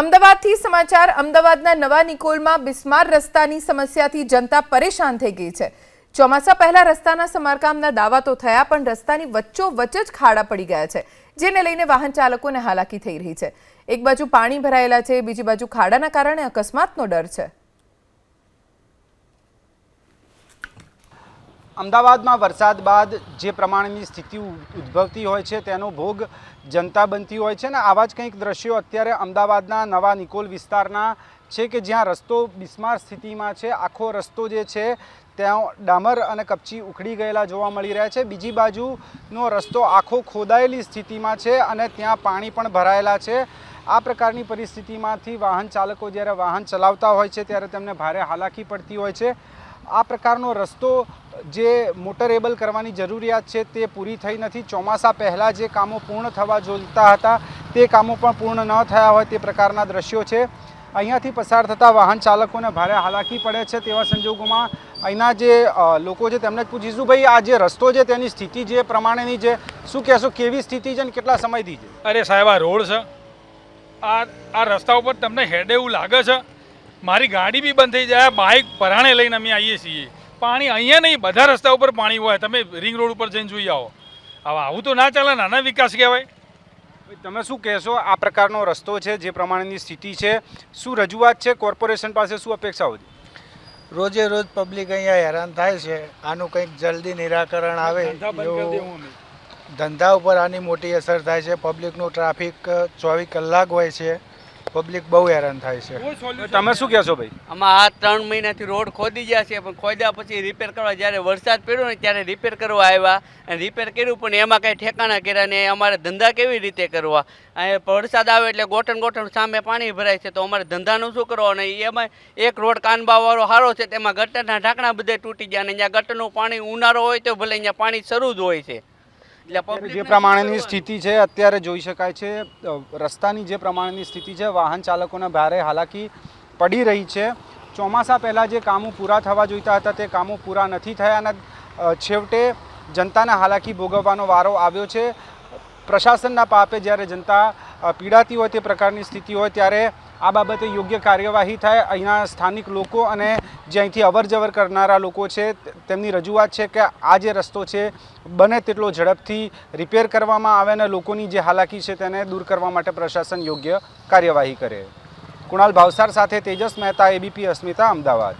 અમદાવાદથી સમાચાર. અમદાવાદના નવા નિકોલમાં બિસ્માર રસ્તાની સમસ્યાથી જનતા પરેશાન થઈ ગઈ છે. ચોમાસા પહેલા રસ્તાના સમારકામના દાવા તો થયા, પણ રસ્તાની વચ્ચોવચ્ચ જ ખાડા પડી ગયા છે, જેને લઈને વાહન ચાલકોને હાલાકી થઈ રહી છે. એક બાજુ પાણી ભરાયેલા છે, બીજી બાજુ ખાડાના કારણે અકસ્માતનો ડર છે. અમદાવાદમાં વરસાદ બાદ જે પ્રમાણેની સ્થિતિ ઉદ્ભવતી હોય છે, તેનો ભોગ જનતા બનતી હોય છે ને આવા જ કંઈક દ્રશ્યો અત્યારે અમદાવાદના નવા નિકોલ વિસ્તારના છે કે જ્યાં રસ્તો બિસ્માર સ્થિતિમાં છે. આખો રસ્તો જે છે, ત્યાં ડામર અને કપચી ઉખડી ગયેલા જોવા મળી રહ્યા છે. બીજી બાજુનો રસ્તો આખો ખોદાયેલી સ્થિતિમાં છે અને ત્યાં પાણી પણ ભરાયેલા છે. આ પ્રકારની પરિસ્થિતિમાંથી વાહન ચાલકો જ્યારે વાહન ચલાવતા હોય છે, ત્યારે તેમને ભારે હાલાકી પડતી હોય છે. આ પ્રકારનો રસ્તો જે મોટરેબલ કરવાની જરૂરિયાત છે તે પૂરી થઈ નથી. ચોમાસા પહેલાં જે કામો પૂર્ણ થવા જોઈતા હતા, તે કામો પણ પૂર્ણ ન થયા હોય તે પ્રકારના દ્રશ્યો છે. અહીંયાથી પસાર થતા વાહન ચાલકોને ભારે હાલાકી પડે છે તેવા સંજોગોમાં અહીંના જે લોકો છે તેમને પૂછીશું, ભાઈ, આ જે રસ્તો છે તેની સ્થિતિ જે પ્રમાણેની છે, શું કહેશો, કેવી સ્થિતિ છે ને કેટલા સમયથી છે? અરે સાહેબ, આ રોડ છે. આ આ રસ્તા ઉપર તમને હેડ એવું લાગે છે. મારી ગાડી બી બંધ થઈ જાય બાઇક પરાણે લઈને અમે આવીએ છીએ. પાણી અહીંયા નહીં બધા રસ્તા ઉપર પાણી હોય. તમે રિંગ રોડ ઉપર જઈને જોઈ આવો. હવે આવું તો ના ચાલે નાના વિકાસ કહેવાય. તમે શું કહેશો? આ પ્રકારનો રસ્તો છે જે પ્રમાણેની સ્થિતિ છે. શું રજૂઆત છે? કોર્પોરેશન પાસે શું અપેક્ષાઓ છે? રોજે રોજ પબ્લિક અહીંયા હેરાન થાય છે. આનું કંઈક જલ્દી નિરાકરણ આવે ધંધા બંધ કરી એવું દેવું અમે. ધંધા ઉપર આની મોટી અસર થાય છે. પબ્લિકનું ટ્રાફિક ચોવીસ કલાક હોય છે. પબ્લિક બહુ હેરાન થાય છે. તમે શું કહેશો ભાઈ? આમાં આ ત્રણ મહિનાથી રોડ ખોદી ગયા છે પણ ખોદ્યા પછી રિપેર કરવા જ્યારે વરસાદ પડ્યો ને ત્યારે રિપેર કરવા આવ્યા. અને રિપેર કર્યું પણ એમાં કંઈ ઠેકાણા કર્યા ને અમારે ધંધા કેવી રીતે કરવા? અહીંયા વરસાદ આવે એટલે ગોઠણ ગોઠણ સામે પાણી ભરાય છે તો અમારે ધંધાનું શું કરવો અને એમાં એક રોડ કાનબાવાળો સારો છે તેમાં ગટરના ઢાંકણા બધે તૂટી ગયા અને અહીંયા ગટરનું પાણી ઉનાળો હોય તો ભલે અહીંયા પાણી શરૂ જ હોય છે. એટલે જે પ્રમાણેની સ્થિતિ છે અત્યારે જોઈ શકાય છે રસ્તાની જે પ્રમાણેની સ્થિતિ છે વાહન ચાલકોને ભારે હાલાકી પડી રહી છે. ચોમાસા પહેલાં જે કામો પૂરા થવા જોઈતા હતા તે કામો પૂરા નથી થયા અને છેવટે જનતાને હાલાકી ભોગવવાનો વારો આવ્યો છે. પ્રશાસનના પાપે જ્યારે જનતા પીડાતી હોય તે પ્રકારની સ્થિતિ હોય ત્યારે આ બાબતે યોગ્ય કાર્યવાહી થાય અહીંના સ્થાનિક લોકો અને જે અહીંથી અવર કરનારા લોકો છે તેમની રજૂઆત છે કે આ જે રસ્તો છે, બને તેટલો ઝડપથી રિપેર કરવામાં આવે અને લોકોની જે હાલાકી છે તેને દૂર કરવા માટે પ્રશાસન યોગ્ય કાર્યવાહી કરે. કુણાલ ભાવસાર સાથે તેજસ મહેતા, એબીપી અસ્મિતા, અમદાવાદ.